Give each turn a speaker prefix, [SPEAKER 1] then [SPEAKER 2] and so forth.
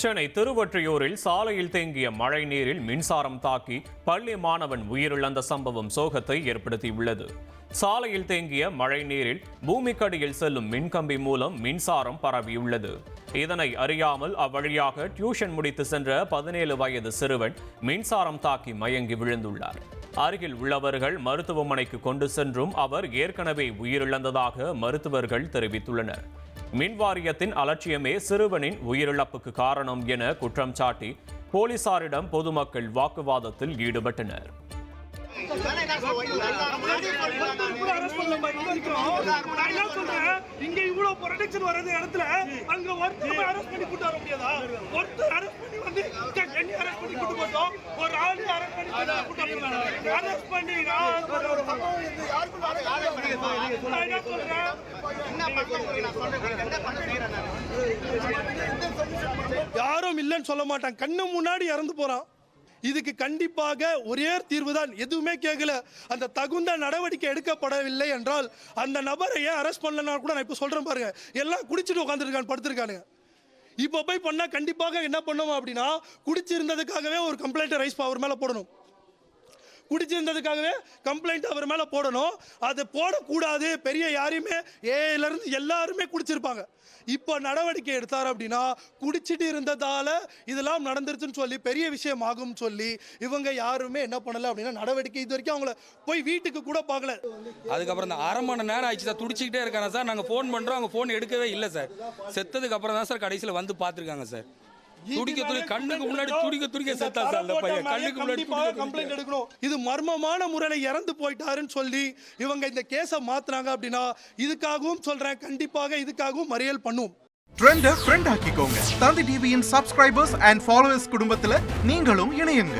[SPEAKER 1] சென்னை திருவொற்றியூரில் சாலையில் தேங்கிய மழை நீரில் மின்சாரம் தாக்கி பள்ளி மாணவன் உயிரிழந்த சம்பவம் சோகத்தை ஏற்படுத்தியுள்ளது. சாலையில் தேங்கிய மழை நீரில் பூமிக்கடியில் செல்லும் மின்கம்பி மூலம் மின்சாரம் பரவியுள்ளது. இதனை அறியாமல் அவ்வழியாக டியூஷன் முடித்து சென்ற பதினேழு வயது சிறுவன் மின்சாரம் தாக்கி மயங்கி விழுந்துள்ளார். அருகில் உள்ளவர்கள் மருத்துவமனைக்கு கொண்டு சென்றும் அவர் ஏற்கனவே உயிரிழந்ததாக மருத்துவர்கள் தெரிவித்துள்ளனர். மின் வாரியத்தின் அலட்சியமே சிறுவனின் உயிரிழப்புக்கு காரணம் என குற்றம் சாட்டி போலீசாரிடம் பொதுமக்கள் வாக்குவாதத்தில் ஈடுபட்டனர்.
[SPEAKER 2] யாரும் இல்லைன்னு சொல்ல மாட்டான். கண்ணு முன்னாடி இறந்து போறான். இதுக்கு கண்டிப்பாக ஒரே தீர்வு தான் எதுவுமே கேட்கல. அந்த தகுந்த நடவடிக்கை எடுக்கப்படவில்லை என்றால் அந்த நபரை ஏன் அரெஸ்ட் பண்ணலன்னா கூட நான் இப்போ சொல்றேன் பாருங்க. எல்லாம் குடிச்சிட்டு உட்காந்துருக்கான் படுத்திருக்கானுங்க. இப்போ போய் பண்ணால் கண்டிப்பாக என்ன பண்ணுவோம் அப்படின்னா குடிச்சிருந்ததுக்காகவே ஒரு கம்ப்ளைண்ட்டை ரைஸ் அவர் மேலே போடணும். குடிச்சிருந்ததுக்காகவே கம்ப்ளைண்ட் அவர் மேலே போடணும். அது போடக்கூடாது. பெரிய யாரையுமே ஏலேருந்து எல்லாருமே குடிச்சிருப்பாங்க. இப்போ நடவடிக்கை எடுத்தார் அப்படின்னா குடிச்சிட்டு இருந்ததால இதெல்லாம் நடந்துருச்சுன்னு சொல்லி பெரிய விஷயம் ஆகும்னு சொல்லி இவங்க யாருமே என்ன பண்ணல அப்படின்னா நடவடிக்கை இது வரைக்கும் அவங்கள போய் வீட்டுக்கு கூட பார்க்கல.
[SPEAKER 3] அதுக்கப்புறம் இந்த அரை மணி நேரம் ஆயிடுச்சு சார். துடிச்சிக்கிட்டே இருக்காங்க சார். நாங்கள் ஃபோன் பண்ணுறோம் அவங்க ஃபோன் எடுக்கவே இல்லை சார். செத்ததுக்கு அப்புறம் தான் சார் கடைசியில் வந்து பார்த்துருக்காங்க சார். துடிக்க துடி கண்ணுக்கு முன்னாடி துடிக்க துடிக்க செத்தா சார் அந்த பையன். கண்ணுக்கு முன்னாடி துடிக்க துடிக்க.
[SPEAKER 2] கம்ப்ளைண்ட் எடுக்கணும். இது மர்மமான முறையில் இறந்து போயிட்டாருன்னு சொல்லி இவங்க இந்த கேஸை மாத்துனாங்க அப்படின்னா இதுக்காகவும் சொல்றேன் கண்டிப்பாக இதுக்காகவும் மறியல் பண்ணும்.
[SPEAKER 4] ட்ரெண்ட ஃப்ரெண்ட் ஆக்கிக்கோங்க. தந்தி டிவியின் சப்ஸ்கிரைபர்ஸ் அண்ட் ஃபாலோவர்ஸ் குடும்பத்துல நீங்களும் இணையுங்க.